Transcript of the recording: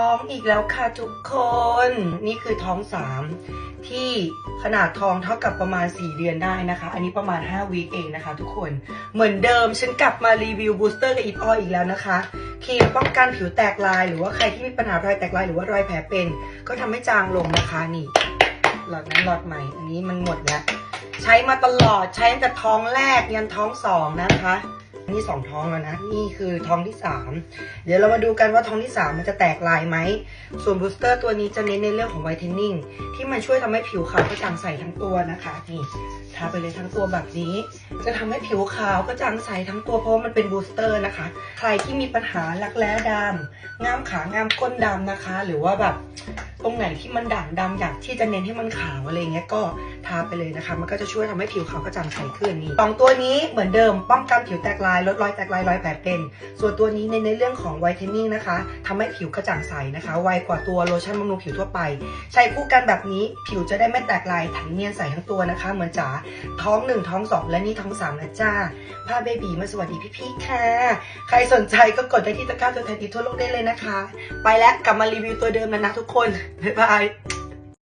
ท้องอีกแล้วค่ะทุกคน นี่คือท้องสามที่ขนาดท้องเท่ากับประมาณ 4 เดือนได้นะคะ อันนี้ประมาณ 5 วีคเองนะคะ ทุกคนเหมือนเดิมฉันกลับมารีวิวบูสเตอร์กับอีฟออยอีกแล้วนะคะครีมป้องกันผิวแตกลาย หรือว่าใครที่มีปัญหารอยแตกลายหรือว่ารอยแผลเป็น ก็ทำให้จางลงนะคะนี่ หลอดนั้นหลอดใหม่ อันนี้มันหมดแล้ว ใช้มาตลอดใช้ตั้งแต่ท้องแรกยันท้องสองนะคะนี่สองท้องแล้วนะ นี่คือท้องที่สามเดี๋ยวเรามาดูกันว่าท้องที่สามมันจะแตกลายไหม ส่วนบูสเตอร์ตัวนี้จะเน้นในเรื่องของไวท์เทนนิ่งที่มันช่วยทำให้ผิวขาวกระจ่างใสทั้งตัวนะคะนี่ทาไปเลยทั้งตัวแบบนี้ จะทำให้ผิวขาวกระจ่างใสทั้งตัวเพราะมันเป็นบูสเตอร์นะคะ ใครที่มีปัญหารักแร้ดำง่ามขางามก้นดำนะคะ หรือว่าแบบตรงไหนที่มันด่างดำอยากที่จะเน้นให้มันขาวอะไรเงี้ยก็ ทาไปเลยนะคะ มันก็จะช่วยทำให้ผิวขาวกระจ่างใสขึ้นนี่สองตัวนี้เหมือนเดิมป้องกันผิวแตกลายลดรอยแตกลายรอยแผลเป็น ส่วนตัวนี้ในในเรื่องของไวท์เทนนิ่งนะคะทำให้ผิวกระจ่างใสนะคะ ไวกว่าตัวโลชั่นบำรุงผิวทั่วไป ใช้คู่กันแบบนี้ผิวจะได้ไม่แตกลายถังเนียนใสทั้งตัวนะคะ เหมือนจ๋าท้องหนึ่งท้องสองและนี่ท้องสามนะจ้าพาเบบีมาสวัสดีพี่ๆค่ะ ใครสนใจก็กดได้ที่ตะกร้าตัวแทนติทั่วโลกได้เลยนะคะ ไปแล้วกลับมารีวิวตัวเดิมแล้วนะทุกคนบ๊ายบาย